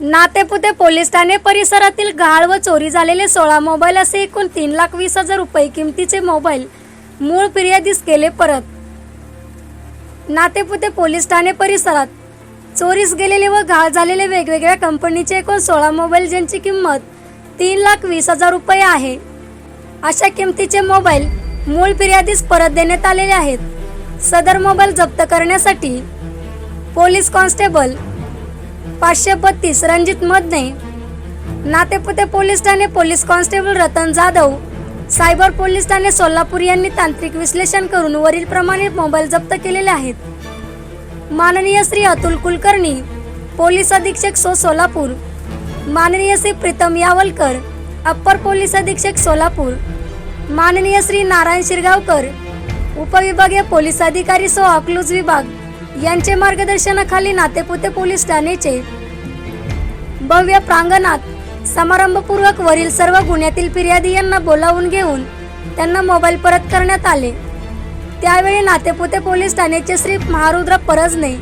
Natepute police Thane परिसरातील गाळ व चोरी झालेले सोळा मोबाईल असे एकूण तीन लाख वीस हजार रुपये किमतीचे मोबाईल मूळ फिर्यादीस केले परत. नातेपुते पोलीस ठाणे परिसरात चोरीस गेलेले व घाळ झालेले वेगवेगळ्या कंपनीचे एकूण सोळा मोबाईल ज्यांची किंमत तीन लाख वीस हजार रुपये आहे. अशा किमतीचे मोबाईल मूळ फिर्यादीस परत देण्यात आलेले आहेत. सदर मोबाईल जप्त करण्यासाठी पोलीस कॉन्स्टेबल पाचशे बत्तीस Ranjit Madane Natepute police Thane police constable Ratan Jadhav cyber police Thane Solapur यांनी तांत्रिक विश्लेषण करून वरील प्रमाणे मोबाईल जप्त केलेले आहेत. माननीय श्री अतुल कुलकर्णी पोलीस अधीक्षक सो सोलापूर. माननीय श्री प्रीतम यावलकर अप्पर पोलीस अधीक्षक सोलापूर. माननीय श्री नारायण शिरगावकर उपविभागीय पोलीस अधिकारी सो अकलूज विभाग. यांचे मार्गदर्शनाखाली नातेपुते पोलीस ठाण्याचे भव्य प्रांगणात समारंभपूर्वक वरील सर्व गुन्ह्यातील फिर्यादी यांना बोलावून घेऊन त्यांना मोबाईल परत करण्यात आले. त्यावेळी नातेपुते पोलीस ठाण्याचे श्री महारुद्र परजने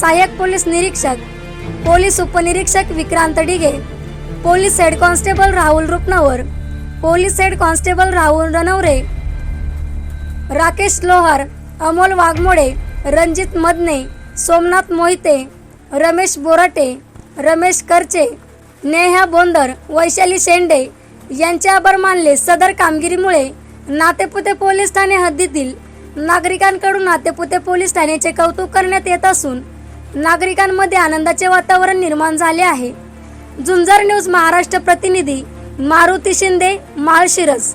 सहाय्यक पोलीस निरीक्षक पोलीस उपनिरीक्षक Vikrant Dige police head constable Rahul Rupnavar police head constable Rahul Ranware Rakesh Lohar Amol Waghmode Ranjit Madane Somnath Mohite Ramesh Borate Ramesh Karche Neha Bondar Vaishali शेंडे यांचे आभार मानले सदर कामगिरीमुळे नातेपुते पोलीस ठाणे हद्दीतील नागरिकांकडून नातेपुते पोलीस ठाण्याचे कौतुक करण्यात येत असून नागरिकांमध्ये आनंदाचे वातावरण निर्माण झाले आहे. झुंजार न्यूज महाराष्ट्र प्रतिनिधी मारुती शिंदे माळशिरस.